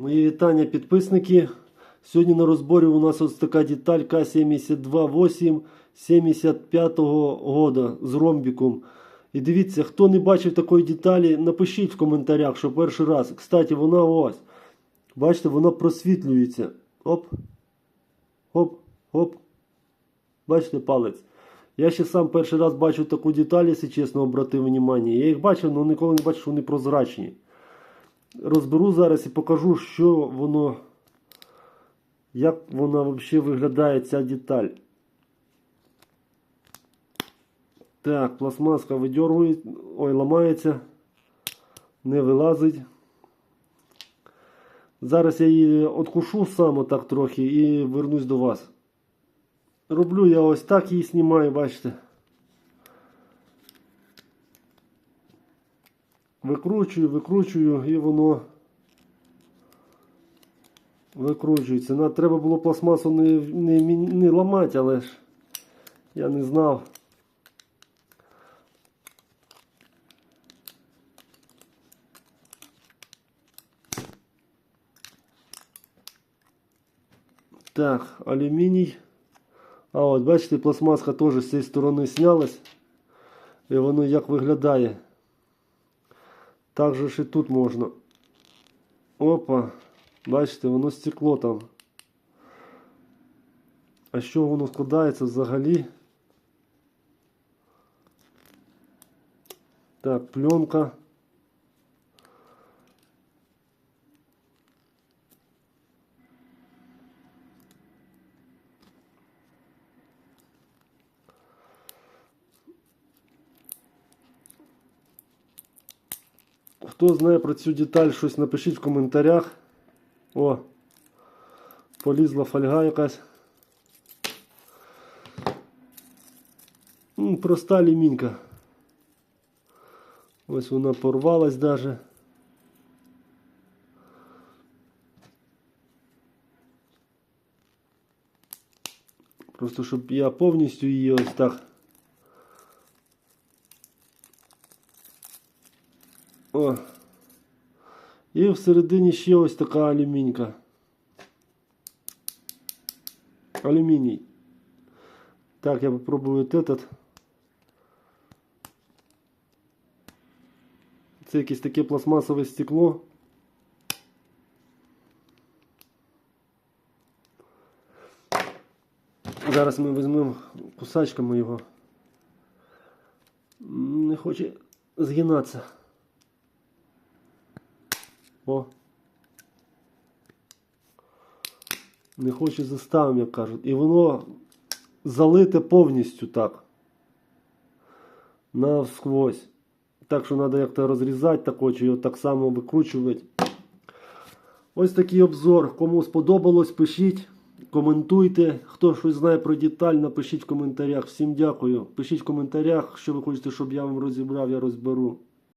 Мої вітання підписники. Сьогодні на розборі у нас ось така деталь К-72-8 75-го года з ромбіком. І дивіться, хто не бачив такої деталі, напишіть в коментарях, що перший раз. Кстати, вона ось. Бачите, вона просвітлюється. Оп. Оп, оп. Бачите палець. Я ще сам перший раз бачу таку деталь, якщо чесно, обратив внимание. Я їх бачив, але ніколи не бачив, що вони прозрачні. Розберу зараз і покажу, що воно, як вона взагалі виглядає ця деталь. Так, пластмаска видергує, ой, ламається, не вилазить. Зараз я її откушу сам отак трохи і вернусь до вас. Роблю я ось так її знімаю, бачите. Викручую, викручую і воно викручується. На, треба було пластмасу не, не, не ламати, але ж я не знав. Так, алюміній. А от бачите, пластмаска теж з цієї сторони знялась. І воно як виглядає. Так же ж і тут можна. Опа. Бачите, воно стекло там. А що воно складається взагалі? Так, пленка. Хто знає про цю деталь, щось напишіть в коментарях. О, полізла фольга якась. М, Проста алюмінька. Ось вона порвалась даже. Просто щоб я повністю її ось так. О. І всередині ще ось така алюмінька. Алюміній. Так, я попробую этот. Це якесь таке пластмасове стекло. Зараз ми візьмемо кусачками його. Не хоче згинатися. О. Не хоче заставим, як кажуть. І воно залите повністю так. Навсквозь. Так що треба як-то розрізати тако, чи його так само викручувати. Ось такий обзор. Кому сподобалось, пишіть, коментуйте. Хто щось знає про деталь, напишіть в коментарях. Всім дякую. Пишіть в коментарях, що ви хочете, щоб я вам розібрав, я розберу.